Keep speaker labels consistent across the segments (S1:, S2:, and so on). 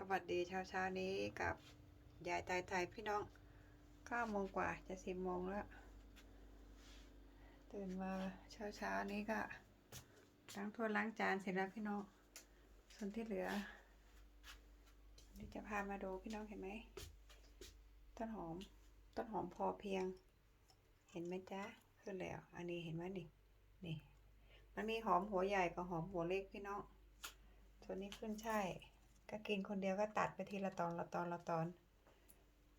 S1: สวัสดีเช้าเช้านี้กับยายไทยไทยพี่น้องเก้าโมงกว่าจะสิบโมงแล้ว ตื่นมาเช้าเช้านี้ก็ล้างถ้วยล้างจานเสร็จแล้วพี่น้อง ส่วนที่เหลือเดี๋ยวจะพามาดูพี่น้องเห็นไหมต้นหอมต้นหอมพอเพียง เห็นไหมจ๊ะขึ้นแล้ว อันนี้เห็นไหมนี่นี่ มันมีหอมหัวใหญ่กับหอมหัวเล็กพี่น้อง ส่วนนี้ขึ้นใช่ายก็กินคนเดียวก็ตัดไปทีละตอนละตอนละตอน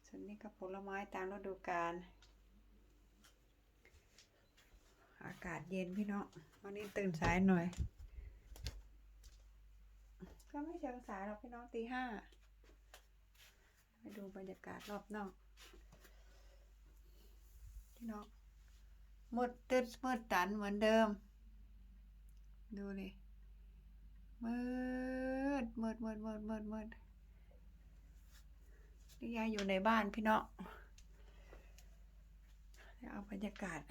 S1: ส่วนนี้ก็ผลไม้ตามฤดูกาล อากาศเย็นพี่น้อง วันนี้ตื่นสายหน่อย ก็ไม่เชิงสายหรอกพี่น้องตีห้าไปดูบรรยากาศรอบนอก พี่น้องมืดตึ๊ดมืดตันเหมือนเดิม ดูดิมืด มืดมืดมืดมืดมืดนี่ยายอยู่ในบ้านพี่น้องเดี๋ยวเอาบรรยากาศ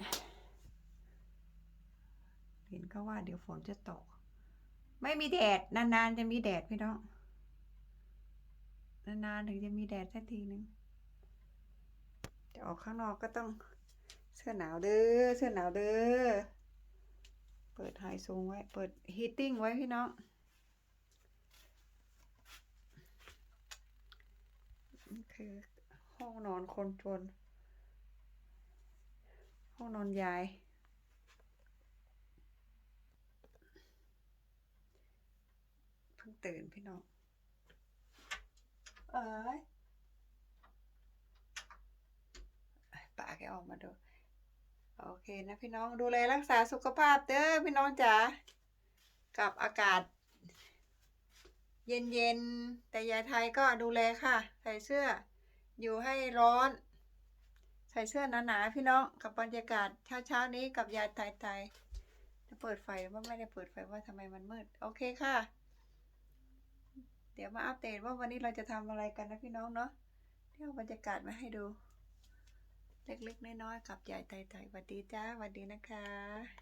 S1: เห็นก็ว่าเดี๋ยวฝนจะตก ไม่มีแดด นานๆจะมีแดดพี่เน้องนานๆถึงจะมีแดดสักทีนึงจะออกข้างนอกก็ต้องเสื้อหนาวเด้อ เสื้อหนาวเด้อ เปิดไฮซูงไว้ เปิดฮีตติ้งไว้พี่น้อง นี่ คือห้องนอนคนจน ห้องนอนยาย เพิ่งตื่นพี่น้อง เอ้ยปากแกออกมาดูโอเคนะพี่น้องดูแลรักษาสุขภาพเด้อพี่น้องจ๋ากับอากาศ เย็นๆ แต่ยายไทยก็ดูแลค่ะ ใส่เสื้อ อยู่ให้ร้อน ใส่เสื้อหนาๆพี่น้องกับบรรยากาศเช้าๆนี้กับยายไทยไทยจะเปิดไฟว่าไม่ได้เปิดไฟว่าทำไมมันมืด โอเคค่ะ เดี๋ยวมาอัปเดตว่าวันนี้เราจะทำอะไรกันนะพี่น้องเนาะเที่ยวบรรยากาศมาให้ดู เล็กๆน้อยๆกับยายไทยไทยสวัสดีจ้าสวัสดีนะคะ